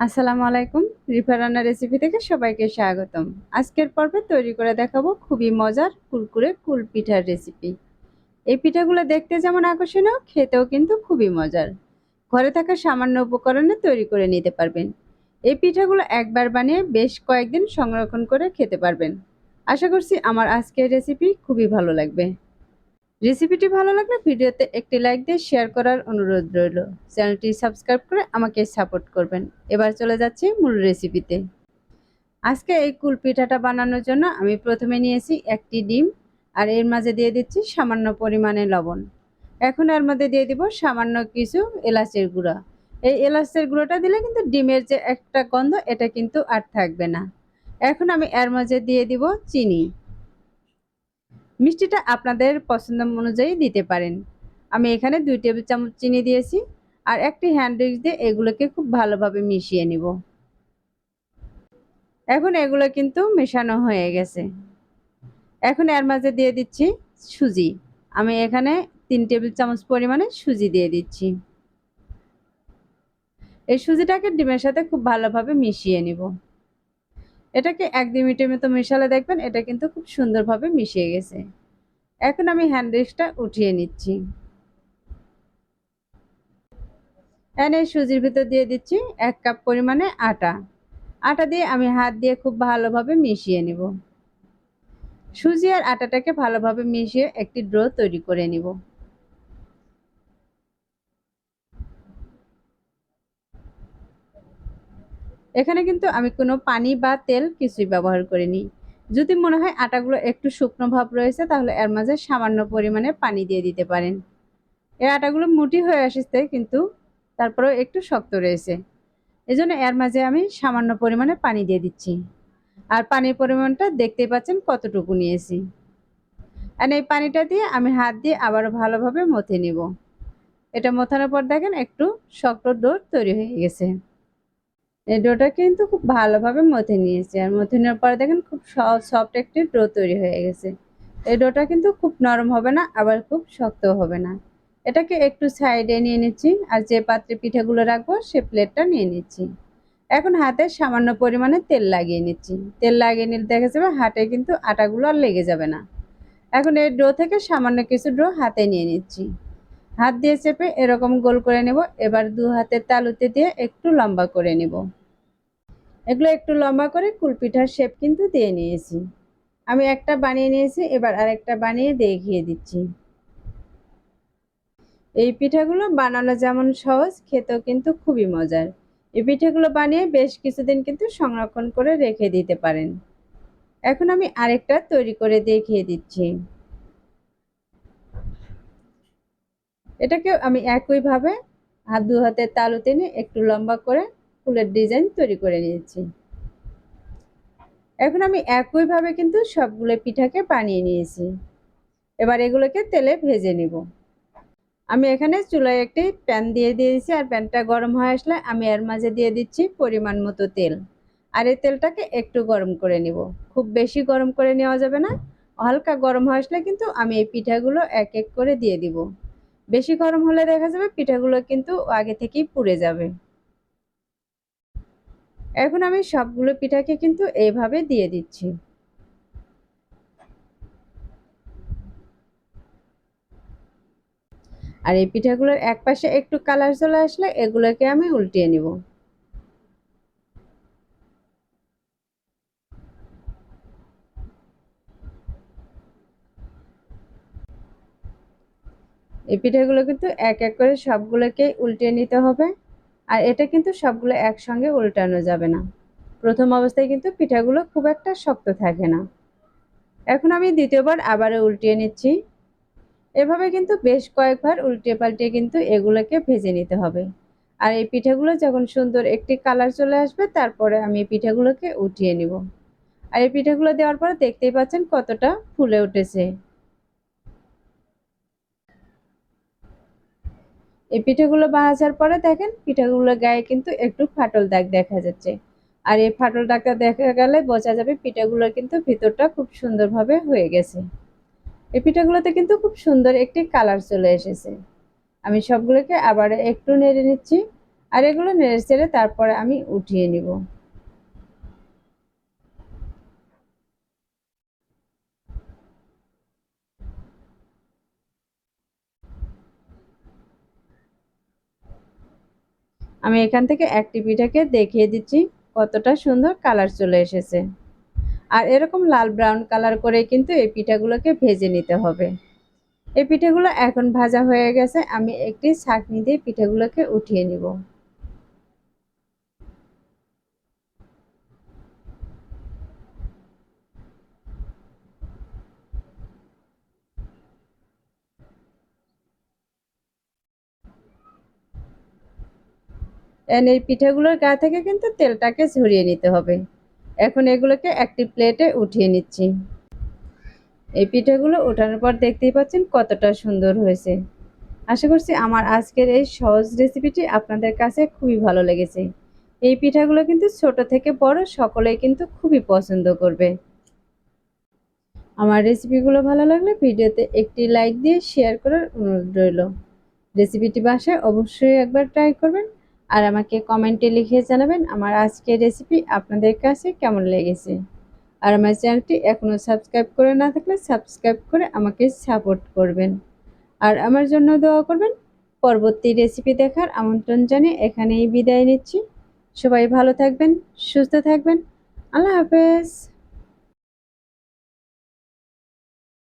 আসসালামু আলাইকুম। রিফা রান্না রেসিপি থেকে সবাইকে স্বাগতম। আজকের পর্বে তৈরি করে দেখাবো খুবই মজার কুরকুরে কুল পিঠার রেসিপি এই পিঠাগুলো দেখতে যেমন আকর্ষণীয়, খেতেও কিন্তু খুবই মজার। ঘরে থাকা সামান্য উপকরণে তৈরি করে নিতে পারবেন। এই পিঠাগুলো একবার বানিয়ে বেশ কয়েকদিন সংরক্ষণ করে খেতে পারবেন। আশা করছি আমার আজকের রেসিপি খুবই ভালো লাগবে। রেসিপিটি ভালো লাগলে ভিডিওতে একটি লাইক দিয়ে শেয়ার করার অনুরোধ রইল। চ্যানেলটি সাবস্ক্রাইব করে আমাকে সাপোর্ট করবেন। এবার চলে যাচ্ছি মূল রেসিপিতে। আজকে এই কুল পিঠাটা বানানোর জন্য আমি প্রথমে নিয়েছি একটি ডিম, আর এর মাঝে দিয়ে দিচ্ছি সামান্য পরিমাণে লবণ। এখন এর মধ্যে দিয়ে দিব সামান্য কিছু এলাচের গুঁড়া। এই এলাচের গুঁড়োটা দিলে কিন্তু ডিমের যে একটা গন্ধ, এটা কিন্তু আর থাকবে না। এখন আমি এর মাঝে দিয়ে দিব চিনি। মিষ্টিটা আপনাদের পছন্দ অনুযায়ী দিতে পারেন। আমি এখানে দুই টেবিল চামচ চিনি দিয়েছি আর একটি হ্যান্ড উইক্স দিয়ে এগুলোকে খুব ভালোভাবে মিশিয়ে নিব। এখন এগুলো কিন্তু মেশানো হয়ে গেছে। এখন এর মাঝে দিয়ে দিচ্ছি সুজি। আমি এখানে তিন টেবিল চামচ পরিমাণে সুজি দিয়ে দিচ্ছি। এই সুজিটাকে ডিমের সাথে খুব ভালোভাবে মিশিয়ে নিব। এটাকে এক দুই মিনিটের মতো মেশালে দেখবেন, এটা কিন্তু খুব সুন্দরভাবে মিশিয়ে গেছে। এখন আমি হ্যান্ড রিক্সটা উঠিয়ে নিচ্ছি। এনে সুজির ভিতর দিয়ে দিচ্ছি এক কাপ পরিমাণে আটা। আটা দিয়ে আমি হাত দিয়ে খুব ভালোভাবে মিশিয়ে নিব। সুজি আর আটাটাকে ভালোভাবে মিশিয়ে একটি ড্রো তৈরি করে নিব। এখানে কিন্তু আমি কোনো পানি বা তেল কিছুই ব্যবহার করিনি। যদি মনে হয় আটাগুলো একটু শুকনো ভাব রয়েছে, তাহলে এর মাঝে সামান্য পরিমাণে পানি দিয়ে দিতে পারেন। এই আটাগুলো মুটি হয়ে আসছে, কিন্তু তারপরেও একটু শক্ত রয়েছে। এজন্য এর মাঝে আমি সামান্য পরিমাণে পানি দিয়ে দিচ্ছি। আর পানির পরিমাণটা দেখতেই পাচ্ছেন কতটুকু নিয়েছি। আর এই পানিটা দিয়ে আমি হাত দিয়ে আবারও ভালোভাবে মথে নিব। এটা মথানোর পর দেখেন একটু শক্ত ডোর তৈরি হয়ে গেছে। ডোটা কিন্তু খুব ভালোভাবে মথে নিয়েছি। আর মথে নেওয়ার পরে দেখেন খুব সফট একটি ডো তৈরি হয়ে গেছে। এই ডোটা কিন্তু খুব নরম হবে না, আবার খুব শক্ত হবে না। এটাকে একটু সাইডে নিয়ে নিচ্ছি, আর যে পাত্রে পিঠাগুলো রাখব সে প্লেটটা নিয়ে নিচ্ছি। এখন হাতে সামান্য পরিমাণে তেল লাগিয়ে নিচ্ছি। তেল লাগিয়ে নিলে দেখা যাবে হাতে কিন্তু আটাগুলো আর লেগে যাবে না। এখন এই ডো থেকে সামান্য কিছু ডো হাতে নিয়ে নিচ্ছি। হাত দিয়ে চেপে এরকম গোল করে নেব। এবার দু হাতের তালুতে দিয়ে একটু লম্বা করে নেব। এগুলো একটু লম্বা করে কুলপিঠার শেপ কিন্তু দিয়ে নিয়েছি। আমি একটা বানিয়ে নিয়েছি, এবার আরেকটা বানিয়ে দেখিয়ে দিচ্ছি। এই পিঠাগুলো বানানো যেমন সহজ, খেতেও কিন্তু খুবই মজার। এই পিঠাগুলো বানিয়ে বেশ কিছুদিন কিন্তু সংরক্ষণ করে রেখে দিতে পারেন। এখন আমি আরেকটা তৈরি করে দেখিয়ে দিচ্ছি। এটাকে আমি একইভাবে হাত দু হাতের তালু টেনে একটু লম্বা করে ফুলের ডিজাইন তৈরি করে নিয়েছি। এখন আমি একইভাবে কিন্তু সবগুলো পিঠাকে বানিয়ে নিয়েছি। এবার এগুলোকে তেলে ভেজে নিব। আমি এখানে চুলায় একটি প্যান দিয়ে দিয়েছি আর প্যানটা গরম হয়ে আসলে আমি এর মাঝে দিয়ে দিচ্ছি পরিমাণ মতো তেল। আর এই তেলটাকে একটু গরম করে নিব। খুব বেশি গরম করে নেওয়া যাবে না। হালকা গরম হয়ে আসলে কিন্তু আমি এই পিঠাগুলো এক এক করে দিয়ে দিব। বেশি গরম হলে দেখা যাবে পিঠাগুলো কিন্তু আগে থেকেই পুড়ে যাবে। এখন আমি সবগুলো পিঠাকে কিন্তু এইভাবে দিয়ে দিচ্ছি। আর এই পিঠাগুলোর এক পাশে একটু কালার চলে আসলে এগুলোকে আমি উল্টিয়ে নিব। এই পিঠাগুলো কিন্তু এক এক করে সবগুলোকে উল্টিয়ে নিতে হবে। আর এটা কিন্তু সবগুলো একসঙ্গে উল্টানো যাবে না। প্রথম অবস্থায় কিন্তু পিঠাগুলো খুব একটা শক্ত থাকে না। এখন আমি দ্বিতীয়বার আবারও উল্টিয়ে নিচ্ছি। এভাবে কিন্তু বেশ কয়েকবার উল্টিয়ে পাল্টিয়ে কিন্তু এগুলোকে ভেজে নিতে হবে। আর এই পিঠাগুলো যখন সুন্দর একটি কালার চলে আসবে, তারপরে আমি পিঠাগুলোকে উঠিয়ে নিব। আর এই পিঠাগুলো দেওয়ার পর দেখতেই পাচ্ছেন কতটা ফুলে উঠেছে। এই পিঠেগুলো ভাজার পরে দেখেন পিঠাগুলোর গায়ে কিন্তু একটু ফাটল দাগ দেখা যাচ্ছে। আর এই ফাটল দাগটা দেখা গেলে বোঝা যাবে পিঠাগুলোর কিন্তু ভিতরটা খুব সুন্দরভাবে হয়ে গেছে। এই পিঠাগুলোতে কিন্তু খুব সুন্দর একটি কালার চলে এসেছে। আমি সবগুলোকে আবার একটু নেড়ে নিচ্ছি, আর এগুলো নেড়ে চেড়ে তারপরে আমি উঠিয়ে নিব। আমি এখান থেকে একটি পিঠাকে দেখিয়ে দিচ্ছি, কতটা সুন্দর কালার চলে এসেছে। আর এরকম লাল ব্রাউন কালার করে কিন্তু এই পিঠাগুলোকে ভেজে নিতে হবে। এই পিঠাগুলো এখন ভাজা হয়ে গেছে, আমি একটি ছাঁকনি দিয়ে পিঠাগুলোকে উঠিয়ে নিব। এই পিঠাগুলোর গা থেকে কিন্তু তেলটাকে ঝরিয়ে নিতে হবে। এখন এগুলোকে একটি প্লেটে উঠিয়ে নিচ্ছি। এই পিঠাগুলো ওঠানোর পর দেখতেই পাচ্ছেন কতটা সুন্দর হয়েছে। আশা করছি আমার আজকের এই সহজ রেসিপিটি আপনাদের কাছে খুবই ভালো লেগেছে। এই পিঠাগুলো কিন্তু ছোট থেকে বড় সকলেই কিন্তু খুবই পছন্দ করবে। আমার রেসিপিগুলো ভালো লাগলে ভিডিওতে একটি লাইক দিয়ে শেয়ার করার অনুরোধ রইল। রেসিপিটি বাসায় অবশ্যই একবার ট্রাই করবেন। আর আমাকে কমেন্টে লিখে জানাবেন আমার আজকের রেসিপি আপনাদের কাছে কেমন লেগেছে। আর আমার চ্যানেলটি এখনও সাবস্ক্রাইব করে না থাকলে সাবস্ক্রাইব করে আমাকে সাপোর্ট করবেন। আর আমার জন্য দোয়া করবেন, পরবর্তী রেসিপি দেখার আমন্ত্রণ জানিয়ে এখানেই বিদায় নিচ্ছি। সবাই ভালো থাকবেন, সুস্থ থাকবেন। আল্লাহ হাফেজ।